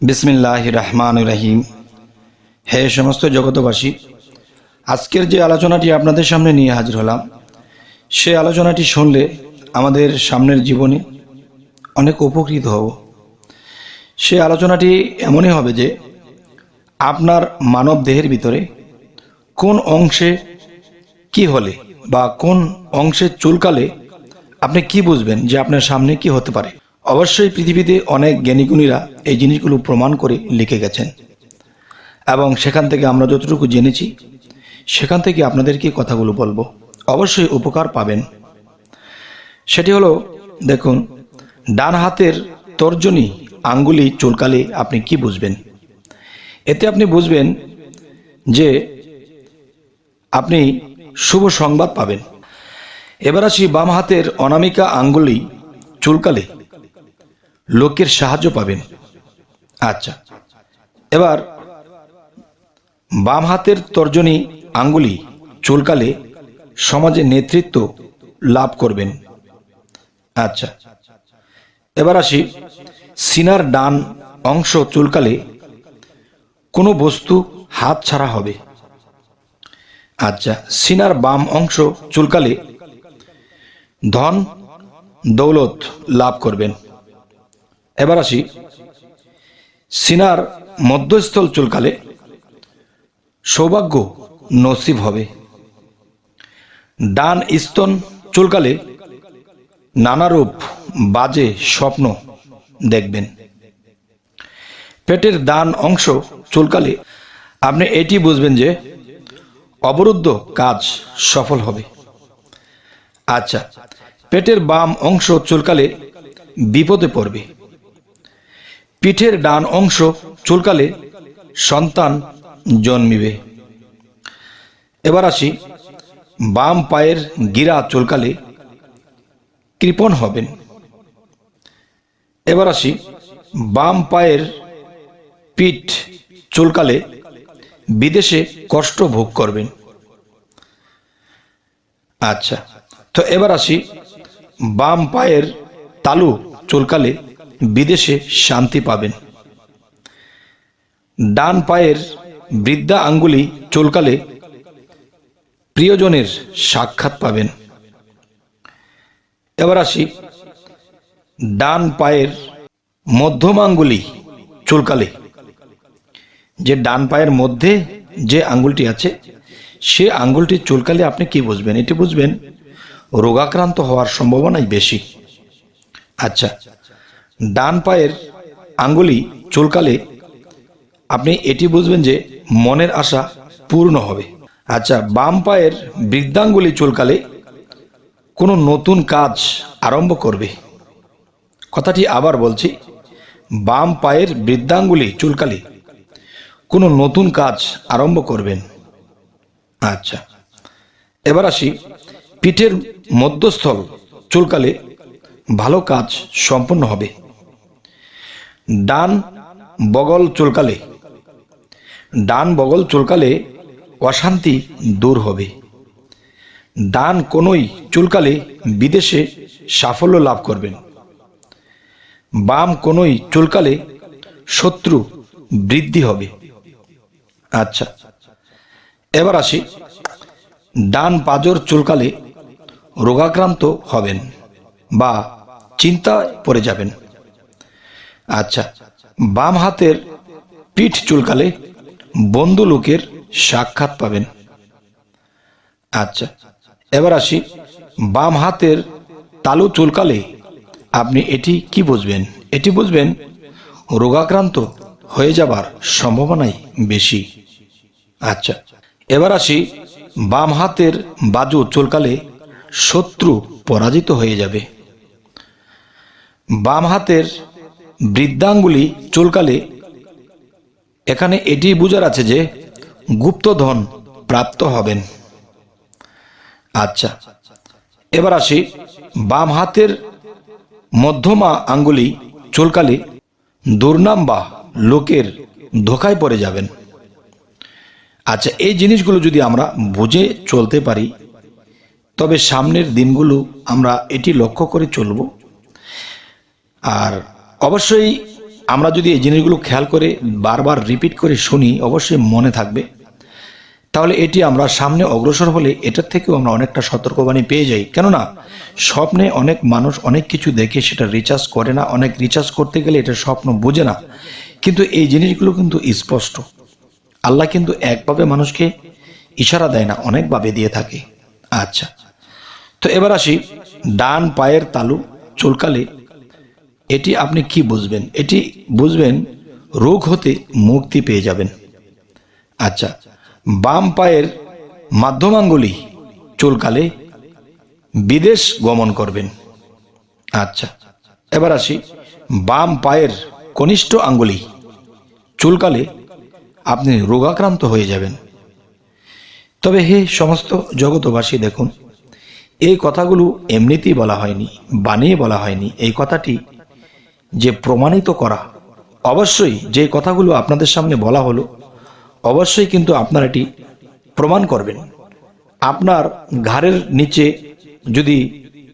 বিসমিল্লাহ রহমান রহিম। হে সমস্ত জগতবাসী আজকের যে আলোচনাটি আপনাদের সামনে নিয়ে হাজির হলাম, সে আলোচনাটি শুনলে আমাদের সামনের জীবনে অনেক উপকৃত হব। সে আলোচনাটি এমনই হবে যে, আপনার মানব দেহের ভিতরে কোন অংশে কি হলে বা কোন অংশে চুলকালে আপনি কি বুঝবেন যে আপনার সামনে কি হতে পারে? অবশ্যই পৃথিবীতে অনেক জ্ঞানীগুণীরা এই জিনিসগুলো প্রমাণ করে লিখে গেছেন। এবং সেখান থেকে আমরা যতটুকু জেনেছি, সেখান থেকে আপনাদেরকে কথাগুলো বলব। অবশ্যই উপকার পাবেন। সেটি হলো, দেখুন, ডান হাতের তর্জনী আঙ্গুলি চুলকালে আপনি কি বুঝবেন? এতে আপনি বুঝবেন যে আপনি শুভ সংবাদ পাবেন। এবার আসি বাম হাতের অনামিকা আঙ্গুলি চুলকালে। লোকের সাহায্য পাবেন। আচ্ছা। এবার বাম হাতের তর্জনী আঙ্গুলি চুলকালে সমাজে নেতৃত্ব লাভ করবেন। আচ্ছা। এবার আসি, সিনার ডান অংশ চুলকালে কোনো বস্তু হাত ছাড়া হবে। আচ্ছা সিনার বাম অংশ চুলকালে ধন দৌলত লাভ করবেন। এবার আসি সিনার মধ্যস্থল চুলকালে সৌভাগ্য নসিব হবে। ডান স্তন চুলকালে নানারূপ বাজে স্বপ্ন দেখবেন। পেটের ডান অংশ চুলকালে আপনি এটি বুঝবেন যে অবরুদ্ধ কাজ সফল হবে। আচ্ছা পেটের বাম অংশ চুলকালে বিপদে পড়বে। পিঠের ডান অংশ চুলকালে সন্তান জন্মিবে। এবার আসি, বাম পায়ের গিরা চুলকালে কৃপণ হবেন। এবার আসি, বাম পায়ের পিঠ চুলকালে বিদেশে কষ্ট ভোগ করবেন। আচ্ছা তো এবার আসি, বাম পায়ের তালু চুলকালে বিদেশে শান্তি পাবেন। ডান পায়ের বৃদ্ধা আঙ্গুলি চুলকালে প্রিয়জনের সাক্ষাৎ পাবেন। এবার আসি, ডান পায়ের মধ্যম আঙ্গুলি চুলকালে। যে ডান পায়ের মধ্যে যে আঙ্গুলটি আছে, সে আঙ্গুলটি চুলকালে আপনি কি বুঝবেন? এটি বুঝবেন, রোগাক্রান্ত হওয়ার সম্ভাবনাই বেশি। আচ্ছা ডান পায়ের আঙ্গুলি চুলকালে আপনি এটি বুঝবেন যে মনের আশা পূর্ণ হবে। আচ্ছা বাম পায়ের বৃদ্ধাঙ্গুলি চুলকালে কোনো নতুন কাজ আরম্ভ করবে। কথাটি আবার বলছি, বাম পায়ের বৃদ্ধাঙ্গুলি চুলকালে কোনো নতুন কাজ আরম্ভ করবেন। আচ্ছা এবার আসি, পিঠের মধ্যস্থল চুলকালে ভালো কাজ সম্পন্ন হবে। ডান বগল চুলকালে। ডান বগল চুলকালে অশান্তি দূর হবে। ডান কোনোই চুলকালে বিদেশে সাফল্য লাভ করবেন। বাম কোনোই চুলকালে শত্রু বৃদ্ধি হবে। আচ্ছা এবার আসি। ডান পাজর চুলকালে রোগাক্রান্ত হবেন বা চিন্তায় পড়ে যাবেন। আচ্ছা বাম হাতের পিঠ চুলকালে বন্ধু লোকের সাক্ষাৎ পাবেন। আচ্ছা এবার আসি, বাম হাতের তালু চুলকালে আপনি এটি কি বুঝবেন? এটি বুঝবেন, রোগাক্রান্ত হয়ে যাবার সম্ভাবনাই বেশি। আচ্ছা এবার আসি, বাম হাতের বাজু চুলকালে শত্রু পরাজিত হয়ে যাবে। বাম হাতের বৃদ্ধাঙ্গুলি চুলকালে, এখানে এটি বুঝার আছে যে গুপ্তধন প্রাপ্ত হবেন। আচ্ছা এবার আসি বাম হাতের মধ্যমা আঙ্গুলি চুলকালে দুর্নাম বা লোকের ধোকায় পড়ে যাবেন। আচ্ছা এই জিনিসগুলো যদি আমরা বুঝে চলতে পারি, তবে সামনের দিনগুলো আমরা এটি লক্ষ্য করে চলব। আর অবশ্যই আমরা যদি এই জিনিসগুলো খেয়াল করে বারবার রিপিট করে শুনি, অবশ্যই মনে থাকবে। তাহলে এটি আমরা সামনে অগ্রসর হলে এটার থেকেও আমরা অনেকটা সতর্কবাণী পেয়ে যাই। কেননা, স্বপ্নে অনেক মানুষ অনেক কিছু দেখে সেটা রিচার্জ করে না, অনেক রিচার্জ করতে গেলে এটা স্বপ্ন বোঝে না। কিন্তু এই জিনিসগুলো কিন্তু স্পষ্ট। আল্লাহ কিন্তু একভাবে মানুষকে ইশারা দেয় না, অনেকভাবে দিয়ে থাকে। আচ্ছা তো এবার আসি ডান পায়ের তালু চুলকালে। এটি আপনি কি বুঝবেন? এটি বুঝবেন, রোগ হতে মুক্তি পেয়ে যাবেন। আচ্ছা বাম পায়ের মাধ্যমাঙ্গুলি চুলকালে বিদেশ গমন করবেন। আচ্ছা এবার আসি। বাম পায়ের কনিষ্ঠ আঙ্গুলি চুলকালে আপনি রোগাক্রান্ত হয়ে যাবেন। তবে হে সমস্ত জগতবাসী দেখুন, এই কথাগুলো এমনিতেই বলা হয়নি বানিয়ে বলা হয়নি। এই কথাটি যে প্রমাণিত করা, অবশ্যই যে কথাগুলো আপনাদের সামনে বলা হলো, অবশ্যই কিন্তু আপনার এটি প্রমাণ করবেন। আপনার ঘাড়ের নিচে যদি,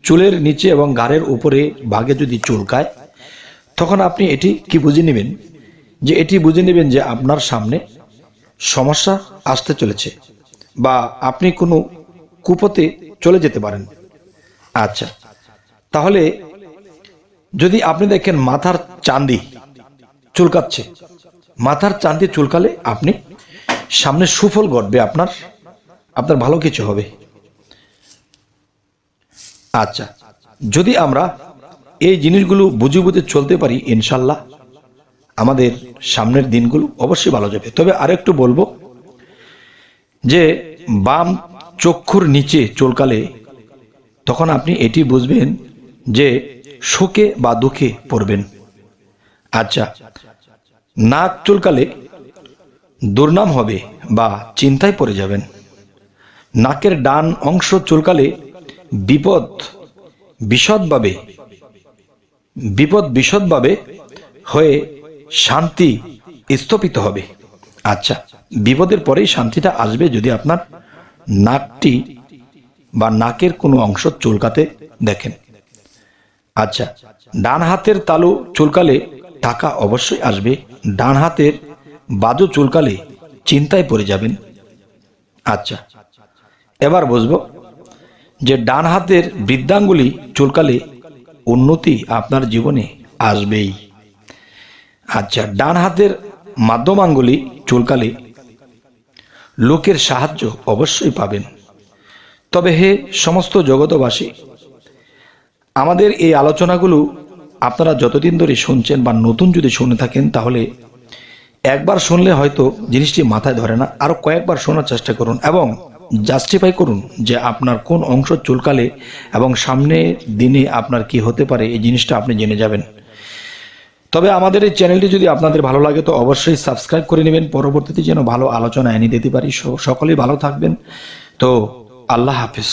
চুলের নিচে এবং ঘাড়ের উপরে ভাগে যদি চুলকায়, তখন আপনি এটি কি বুঝে নেবেন? যে এটি বুঝে নেবেন যে আপনার সামনে সমস্যা আসতে চলেছে বা আপনি কোনো কুপথে চলে যেতে পারেন। আচ্ছা তাহলে যদি আপনি দেখেন মাথার চান্দি চুলকাচ্ছে, মাথার চান্দি চুলকালে আপনি সামনে সুফল ঘটবে, আপনার আপনার ভালো কিছু হবে। আচ্ছা যদি আমরা এই জিনিসগুলো বুঝে বুঝে চলতে পারি, ইনশাল্লাহ আমাদের সামনের দিনগুলো অবশ্যই ভালো যাবে। তবে আরেকটু বলব যে, বাম চক্ষুর নিচে চুলকালে তখন আপনি এটি বুঝবেন যে শোকে বা দুঃখে পড়বেন। আচ্ছা নাক চুলকালে দুর্নাম হবে বা চিন্তায় পড়ে যাবেন। নাকের ডান অংশ চুলকালে বিপদ, বিশদভাবে বিপদ, বিশদভাবে হয়ে শান্তি স্থপিত হবে। আচ্ছা বিপদের পরেই শান্তিটা আসবে যদি আপনার নাকটি বা নাকের কোনো অংশ চুলকাতে দেখেন। আচ্ছা ডান হাতের তালু চুলকালে টাকা অবশ্যই আসবে ডান হাতের বাজু চুলকালে চিন্তায় পড়ে যাবেন। আচ্ছা এবার বুঝব যে ডান হাতের বৃদ্ধাঙ্গুলি চুলকালে উন্নতি আপনার জীবনে আসবেই। আচ্ছা ডান হাতের মাধ্যমাঙ্গুলি চুলকালে লোকের সাহায্য অবশ্যই পাবেন। তবে হে সমস্ত জগতবাসী আমাদের এই আলোচনাগুলো আপনারা যতদিন ধরে শুনছেন বা নতুন যদি শুনে থাকেন, তাহলে একবার শুনলে হয়তো জিনিসটি মাথায় ধরে না। আরও কয়েকবার শোনার চেষ্টা করুন এবং জাস্টিফাই করুন যে আপনার কোন অংশ চুলকালে এবং সামনে দিনে আপনার কি হতে পারে, এই জিনিসটা আপনি জেনে যাবেন। তবে আমাদের এই চ্যানেলটি যদি আপনাদের ভালো লাগে, তো অবশ্যই সাবস্ক্রাইব করে নেবেন। পরবর্তীতে যেন ভালো আলোচনা এনে দিতে পারি সকলেই ভালো থাকবেন। তো আল্লাহ হাফিজ।